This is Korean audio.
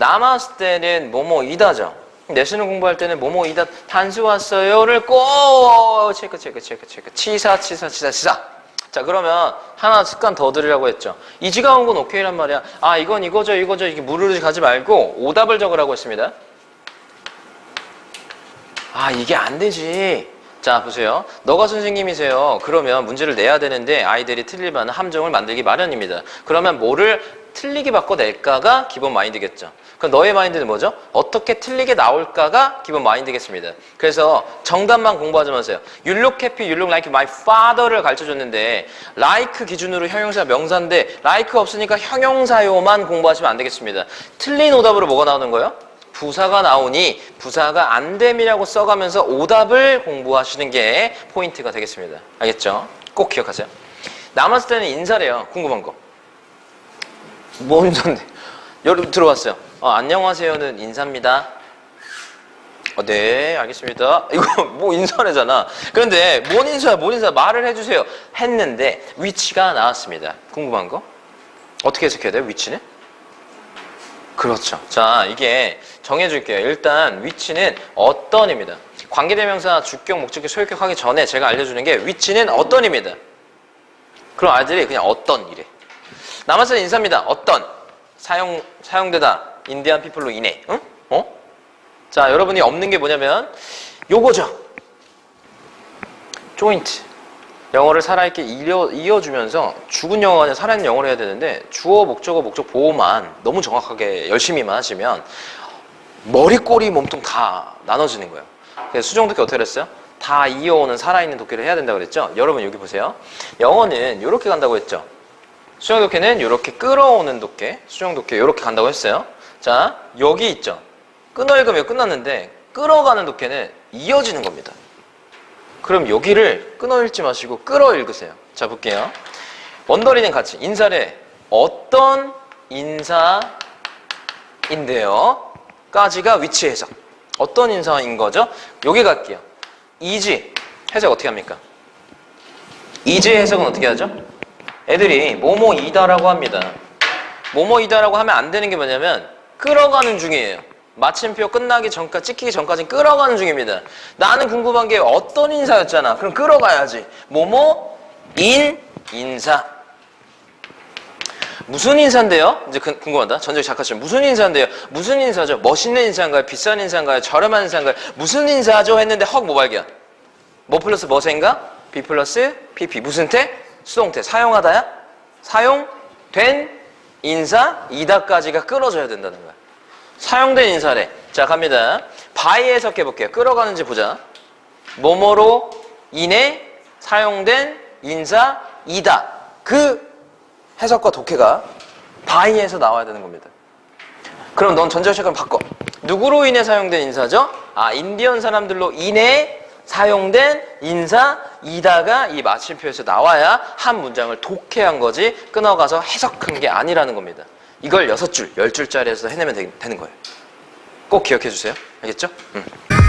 남았을 때는 뭐뭐 이다죠. 내신을 공부할 때는 뭐뭐 이다 단수 왔어요를 꼭 체크 체크 체크 체크 치사 치사 치사 치사. 자 그러면 하나 습관 더 들으라고 했죠. 이지가 온 건 오케이란 말이야. 아 이건 이거죠 이거죠 이게 무르르 가지 말고 오답을 적으라고 했습니다. 아 이게 안 되지. 자 보세요. 너가 선생님이세요. 그러면 문제를 내야 되는데 아이들이 틀릴 만한 함정을 만들기 마련입니다. 그러면 뭐를 틀리게 바꿔낼까가 기본 마인드겠죠. 그럼 너의 마인드는 뭐죠? 어떻게 틀리게 나올까가 기본 마인드겠습니다. 그래서 정답만 공부하지 마세요. You look happy, you look like my father를 가르쳐줬는데 like 기준으로 형용사 명사인데 like 없으니까 형용사요만 공부하시면 안 되겠습니다. 틀린 오답으로 뭐가 나오는 거예요? 부사가 나오니 부사가 안됨이라고 써가면서 오답을 공부하시는 게 포인트가 되겠습니다. 알겠죠? 꼭 기억하세요. 남았을 때는 인사래요. 궁금한 거. 뭐 인사인데? 여러분 들어봤어요. 어, 안녕하세요는 인사입니다. 어, 네, 알겠습니다. 이거 뭐 인사래잖아. 그런데 뭔 인사야, 뭔 인사 말을 해주세요. 했는데 위치가 나왔습니다. 궁금한 거? 어떻게 해석해야 돼요, 위치는? 그렇죠. 자, 이게 정해줄게요. 일단 위치는 어떤입니다. 관계대명사 주격, 목적격, 소유격 하기 전에 제가 알려주는 게 위치는 어떤입니다. 그럼 아이들이 그냥 어떤 이래. 때 인사입니다. 어떤 사용 사용되다 인디안 피플로 인해. 응? 어? 자, 여러분이 없는 게 뭐냐면 요거죠. 조인트. 영어를 살아있게 이어, 이어 주면서 죽은 영어가 아니라 살아있는 영어를 해야 되는데 주어, 목적어, 목적 보호만 너무 정확하게 열심히만 하시면 머리, 꼬리, 몸통 다 나눠지는 거예요. 그래서 수정독해 어떻게 그랬어요? 다 이어오는 살아있는 독해를 해야 된다고 그랬죠? 여러분 여기 보세요. 영어는 이렇게 간다고 했죠? 수정 독해는 이렇게 끌어오는 독해, 수정 독해 이렇게 간다고 했어요. 자, 여기 있죠? 끊어 읽으면 끝났는데 끌어가는 독해는 이어지는 겁니다. 그럼 여기를 끊어 읽지 마시고 끌어 읽으세요. 자, 볼게요. 원더리는 같이 인사를 어떤 인사인데요? 까지가 위치 해석. 어떤 인사인 거죠? 여기 갈게요. 이지 해석 어떻게 합니까? 이지 해석은 어떻게 하죠? 애들이 뭐뭐이다라고 합니다. 뭐뭐이다라고 하면 안 되는 게 뭐냐면 끌어가는 중이에요. 마침표 끝나기 전까지 찍히기 전까지 끌어가는 중입니다. 나는 궁금한 게 어떤 인사였잖아. 그럼 끌어가야지. 뭐뭐 인 인사. 무슨 인사인데요? 이제 그- 궁금하다. 전적 작가님 무슨 인사인데요? 무슨 인사죠? 멋있는 인사인가요? 비싼 인사인가요? 저렴한 인사인가요? 무슨 인사죠? 했는데 헉 뭐 발견? 뭐 플러스 뭐생가? B 플러스 PP 무슨 태? 수동태 사용하다야? 사용된 인사 이다까지가 끌어줘야 된다는 거야. 사용된 인사래. 자 갑니다. 바이 해석해 볼게요. 끌어가는지 보자. 뭐뭐로 인해 사용된 인사 이다. 그 해석과 독해가 바이에서 나와야 되는 겁니다. 그럼 넌 전자식을 바꿔. 누구로 인해 사용된 인사죠? 아, 인디언 사람들로 인해 사용된 인사 이다가 이 마침표에서 나와야 한 문장을 독해한 거지 끊어가서 해석한 게 아니라는 겁니다. 이걸 여섯 줄, 열 줄짜리에서 해내면 되, 는 거예요. 꼭 기억해 주세요. 알겠죠? 음.